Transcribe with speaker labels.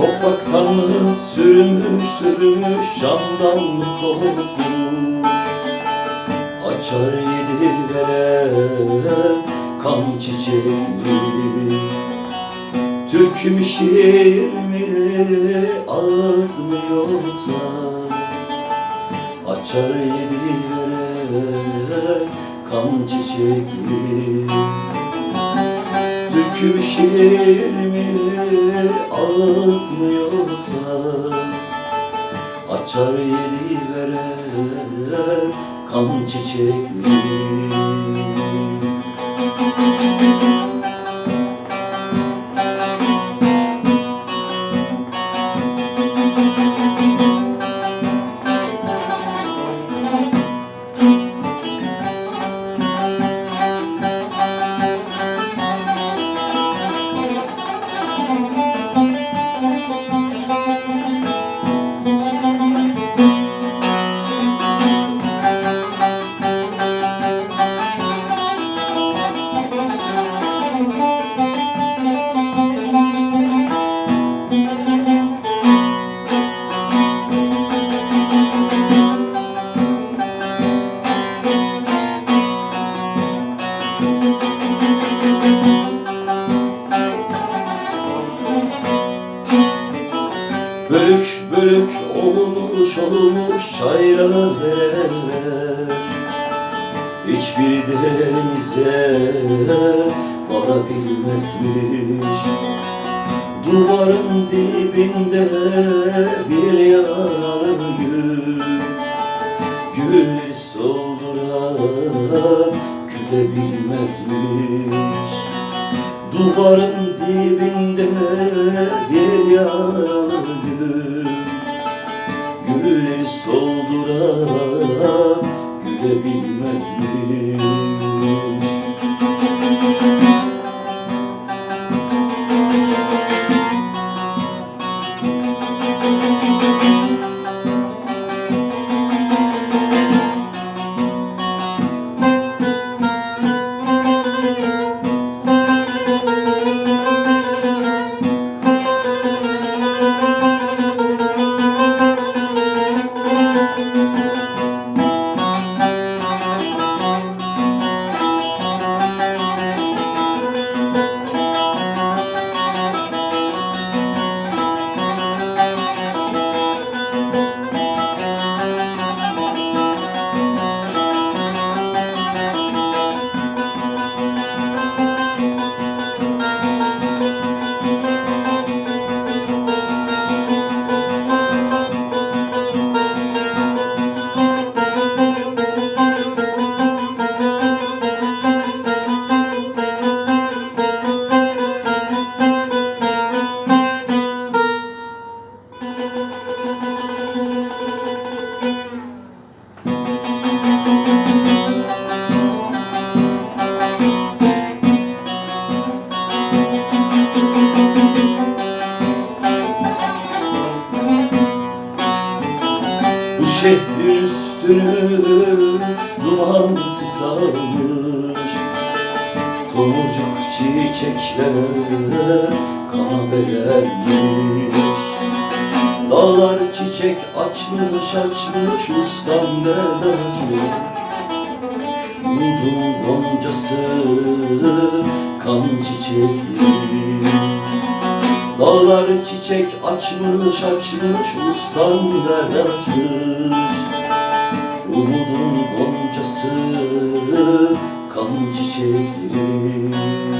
Speaker 1: Kanlı sürmüş sürmüş candan mı kopmuş Açar yedi veren kan çiçekli Türk mü şiir mi ağıt mı yoksa? Açar yedi veren kan çiçekli Türk mü şiir mi ağıt mı yoksa Açar yedi veren kan çiçekli Bölük bölük olmuş olmuş çaylar dereler Hiçbir denize varabilmezmiş Duvarın dibinde bir yaralı gül. Gül solduran gülebilmezmiş Duvarın dibinde bir yaralı gül Gülleri solduran gülebilmezmiş Bu üstünü duman sarmış Tomurcuk çiçekler kana Dağlar çiçek açmış açmış ustam belenmiş Umudun goncası kan çiçekli Dağlar çiçek açmış açmış ustam açmış Umudun goncası kan çiçekleri